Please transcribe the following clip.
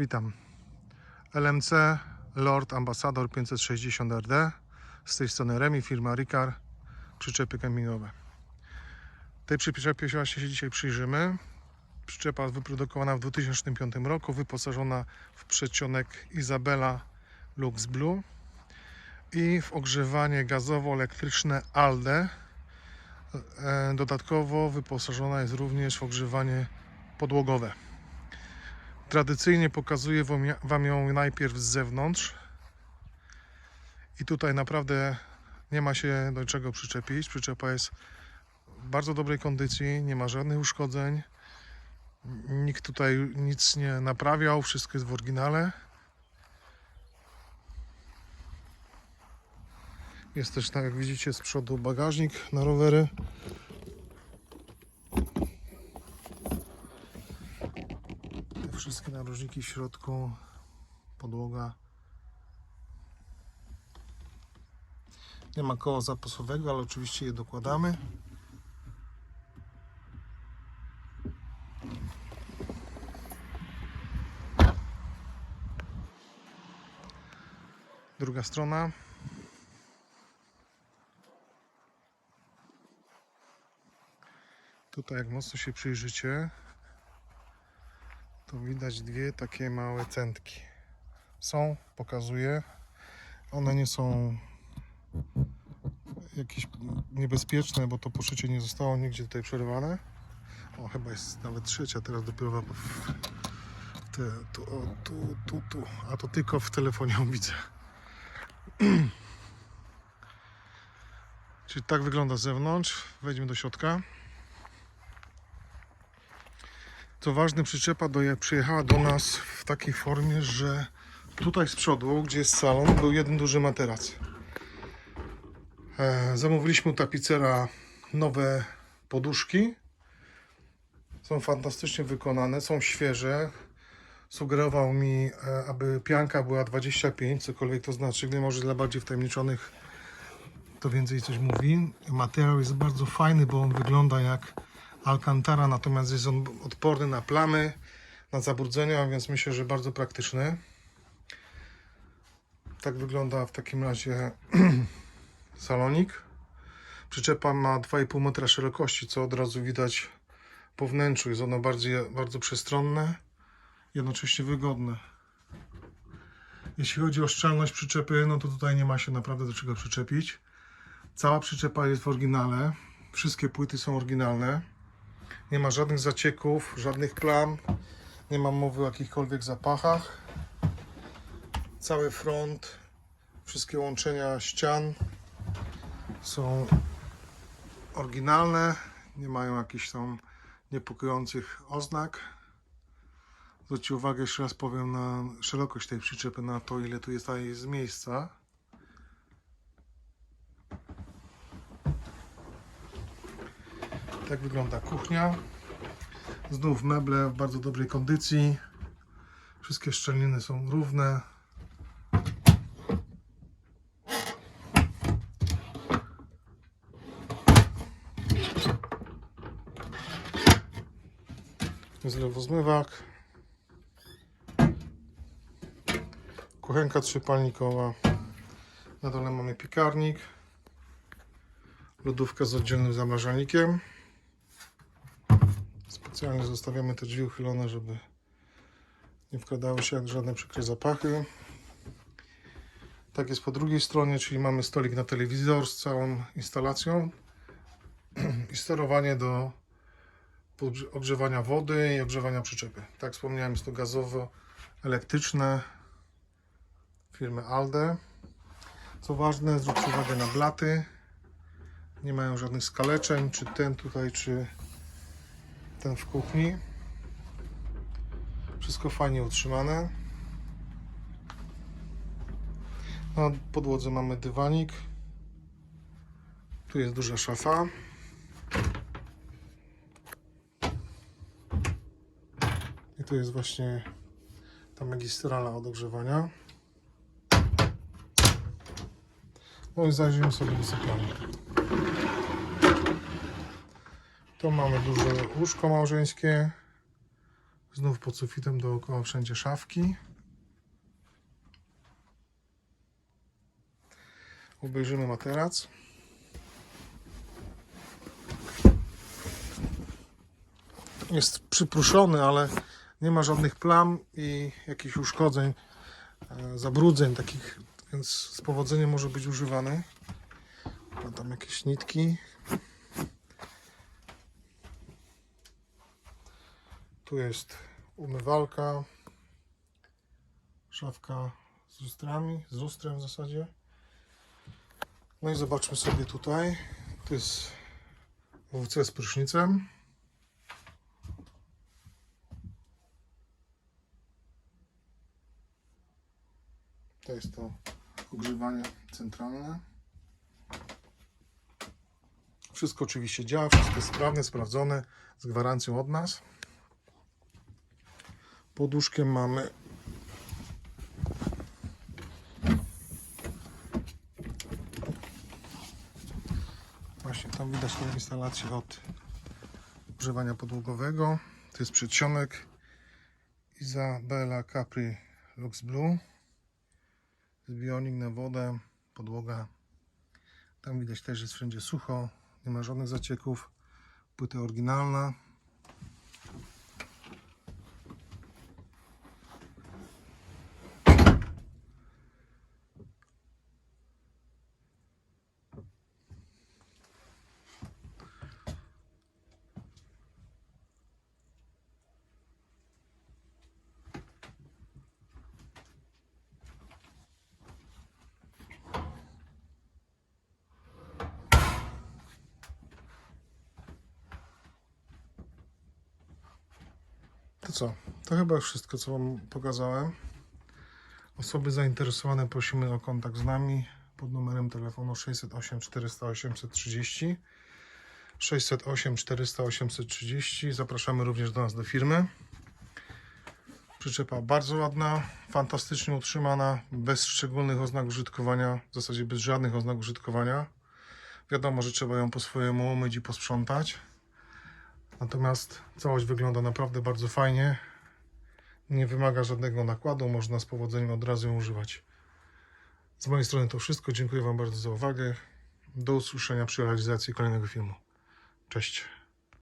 Witam. LMC Lord Ambassador 560 RD. Z tej strony Remi, firma Ricard, przyczepy kempingowe. Tej przyczepie właśnie się dzisiaj przyjrzymy. Przyczepa wyprodukowana w 2005 roku, wyposażona w przedsionek Izabela Lux Blue i w ogrzewanie gazowo-elektryczne ALDE. E, Dodatkowo wyposażona jest również w ogrzewanie podłogowe. Tradycyjnie pokazuję wam- ją najpierw z zewnątrz. I tutaj naprawdę nie ma się do czego przyczepić. Przyczepa jest w bardzo dobrej kondycji, nie ma żadnych uszkodzeń. Nikt tutaj nic nie naprawiał, wszystko jest w oryginale. Jest też, tak jak widzicie, z przodu bagażnik na rowery. Wszystkie narożniki w środku, podłoga. Nie ma koła zapasowego, ale oczywiście je dokładamy. Druga strona. Tutaj jak mocno się przyjrzycie, to widać dwie takie małe centki. Są, pokazuję. One nie są jakieś niebezpieczne, bo to poszycie nie zostało nigdzie tutaj przerwane. O, chyba jest nawet trzecia, teraz dopiero te, tu, o, tu, tu, tu. A to tylko w telefonie widzę. Czyli tak wygląda z zewnątrz. Wejdźmy do środka. Co ważne, przyczepa do, przyjechała do nas w takiej formie, że tutaj z przodu, gdzie jest salon, był jeden duży materac. E, zamówiliśmy u tapicera nowe poduszki. Są fantastycznie wykonane, są świeże. Sugerował mi, e, aby pianka była 25, cokolwiek to znaczy, gdy może dla bardziej wtajemniczonych to więcej coś mówi. Materiał jest bardzo fajny, bo on wygląda jak Alcantara, natomiast jest on odporny na plamy, na zabrudzenia, więc myślę, że bardzo praktyczny. Tak wygląda w takim razie salonik. Przyczepa ma 2,5 metra szerokości, co od razu widać po wnętrzu. Jest ono bardziej, bardzo przestronne, jednocześnie wygodne. Jeśli chodzi o szczelność przyczepy, no to tutaj nie ma się naprawdę do czego przyczepić. Cała przyczepa jest w oryginale. Wszystkie płyty są oryginalne. Nie ma żadnych zacieków, żadnych plam. Nie ma mowy o jakichkolwiek zapachach. Cały front, wszystkie łączenia ścian są oryginalne. Nie mają jakichś tam niepokojących oznak. Zwróćcie uwagę, jeszcze raz powiem, na szerokość tej przyczepy, na to, ile tu jest, jest miejsca. Tak wygląda kuchnia. Znów meble w bardzo dobrej kondycji. Wszystkie szczeliny są równe. Jest lewozmywak. Kuchenka trzypalnikowa. Na dole mamy piekarnik. Lodówka z oddzielnym zamrażalnikiem. Specjalnie zostawiamy te drzwi uchylone, żeby nie wkładały się żadne przykre zapachy. Tak jest po drugiej stronie, czyli mamy stolik na telewizor z całą instalacją i sterowanie do ogrzewania wody i ogrzewania przyczepy. Tak wspomniałem, jest to gazowo-elektryczne firmy ALDE. Co ważne, zwróćcie uwagę na blaty. Nie mają żadnych skaleczeń, czy ten tutaj, czy ten w kuchni. Wszystko fajnie utrzymane. Na podłodze mamy dywanik. Tu jest duża szafa. I tu jest właśnie ta magistrala od ogrzewania. No i zajrzyjmy sobie do sypialni. Tu mamy duże łóżko małżeńskie. Znów pod sufitem dookoła wszędzie szafki. Obejrzymy materac. Jest przypruszony, ale nie ma żadnych plam i jakichś uszkodzeń, e, zabrudzeń takich, więc z powodzeniem może być używany. Ma tam jakieś nitki. Tu jest umywalka, szafka z lustrami, z lustrem w zasadzie. No i zobaczmy sobie tutaj. To jest WC z prysznicem. To jest to ogrzewanie centralne. Wszystko oczywiście działa, wszystko jest sprawne, sprawdzone, z gwarancją od nas. Pod łóżkiem mamy właśnie tam widać tą instalację od ogrzewania podłogowego. To jest przedsionek Isabella Capri Lux Blue. Zbiornik na wodę, podłoga. Tam widać też jest wszędzie sucho, nie ma żadnych zacieków. Płyta oryginalna. To co? To chyba wszystko, co Wam pokazałem. Osoby zainteresowane prosimy o kontakt z nami pod numerem telefonu 608 400 830. 608 400 830. Zapraszamy również do nas do firmy. Przyczepa bardzo ładna, fantastycznie utrzymana, bez szczególnych oznak użytkowania, w zasadzie bez żadnych oznak użytkowania. Wiadomo, że trzeba ją po swojemu umyć i posprzątać. Natomiast całość wygląda naprawdę bardzo fajnie. Nie wymaga żadnego nakładu, można z powodzeniem od razu ją używać. Z mojej strony to wszystko. Dziękuję Wam bardzo za uwagę. Do usłyszenia przy realizacji kolejnego filmu. Cześć.